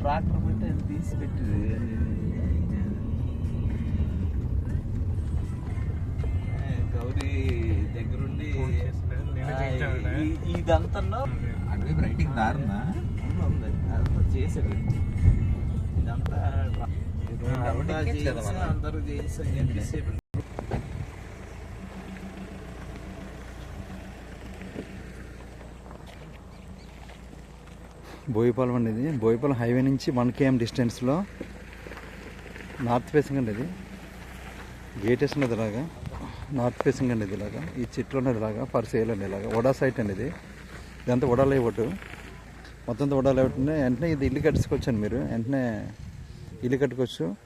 Tractor పెట్టి అది తీసి పెట్టింది ఏ, గౌరీ దగ్గరుండి ఇదంతా అడవి రైటింగ్ ఉంది. అదంతా చేసాడు ఇదంతా. అందరూ చేసి అని చెప్పేసి బోయిపాలెం అండి ఇది. బోయిపాలెం హైవే నుంచి వన్ కేఎం డిస్టెన్స్లో నార్త్ ఫేసింగ్ అండి ఇది. గేట్ వేసి ఉన్నది ఇలాగా. నార్త్ ఫేసింగ్ అండి ఇది ఇలాగా. ఈ చెట్లు ఉన్నది ఇలాగా. ఫర్ సేల్ అండి ఇలాగా. వడా సైట్ అండి ఇది. ఇదంతా వడా లేఅవుట్. మొత్తం అంతా వడా లేఅవుట్ వెంటనే ఇది ఇల్లు కట్టుకోవచ్చండి మీరు. వెంటనే ఇల్లు కట్టుకోవచ్చు.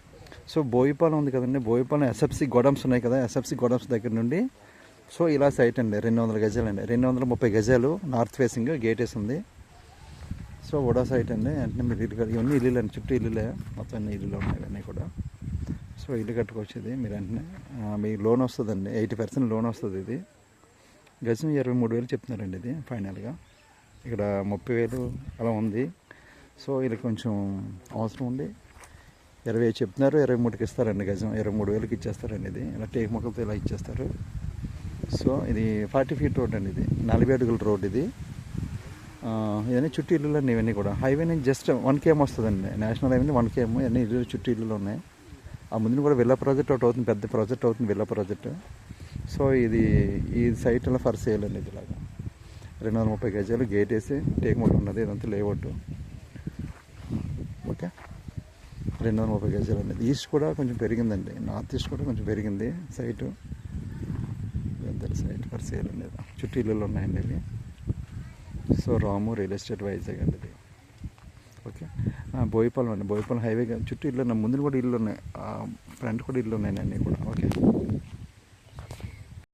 సో బోయిపాలెం ఉంది కదండి. బోయిపాలెం ఎస్ఎఫ్సి గోడమ్స్ ఉన్నాయి కదా. ఎస్ఎఫ్సి గోడమ్స్ దగ్గర నుండి. సో ఇలా సైట్ అండి. రెండు వందల గజాలు అండి రెండు వందల ముప్పై గజాలు నార్త్ ఫేసింగ్ గేట్ వేసి ఉంది సో వడా సైట్ అండి. వెంటనే మీరు ఇల్లు కట్టి ఇవన్నీ ఇల్లులే అండి. చుట్టూ ఇల్లులే. మొత్తం అన్ని ఇల్లులు ఉన్నాయి ఇవన్నీ కూడా. సో ఇల్లు కట్టుకోవచ్చు ఇది మీరు వెంటనే మీకు లోన్ వస్తుందండి. ఎయిటీ పర్సెంట్ లోన్ వస్తుంది ఇది. గజం ఇరవై మూడు వేలు చెప్తున్నారండి ఇది ఫైనల్గా. ఇక్కడ ముప్పై వేలు అలా ఉంది. సో ఇది కొంచెం అవసరం ఉంది. ఇరవై చెప్తున్నారు. ఇరవై మూడుకి ఇస్తారండి గజం. ఇరవై మూడు వేలకి ఇచ్చేస్తారండి ఇది. ఇలా టేక్ మొక్కలతో ఇలా ఇచ్చేస్తారు. సో ఇది ఫార్టీ ఫీట్ రోడ్ అండి ఇది. నలభై అడుగుల రోడ్ ఇది. ఇవన్నీ చుట్టూ ఇల్లులు అండి ఇవన్నీ కూడా. హైవే నుంచి జస్ట్ వన్ కేఎం వస్తుందండి. నేషనల్ హైవే వన్ కేఎం ఇవన్నీ ఇల్లు చుట్టూ ఇల్లులు ఉన్నాయి. ఆ ముందు కూడా విల్లా ప్రాజెక్ట్ ఒకటి అవుతుంది పెద్ద ప్రాజెక్ట్ అవుతుంది విల్లా ప్రాజెక్ట్ సో ఇది ఈ సైట్ అలా ఫర్ సేల్ అండి రెండు వందల ముప్పై గజాలు గేట్ వేసి టేక్ మొక్క ఉన్నది ఇదంతా లేఅవుట్ ఓకే రెండు వందల ముప్పై గజాలు అనేది ఈస్ట్ కూడా కొంచెం పెరిగిందండి. నార్త్ ఈస్ట్ కూడా కొంచెం పెరిగింది సైటు పెద్ద సైట్ ఫర్ సేల్ అనేది చుట్టూ ఇల్లులు ఉన్నాయండి ఇవి. So Ramu real estate Vizag అండి ఇది. ఓకే? బోయపాలెం అండి. బోయపాలెం హైవే చుట్టూ ఇల్లు ఉన్నాయి ముందు కూడా ఇల్లు ఉన్నాయి ఫ్రంట్ కూడా ఇల్లు ఉన్నాయి అన్నీ కూడా. ఓకే?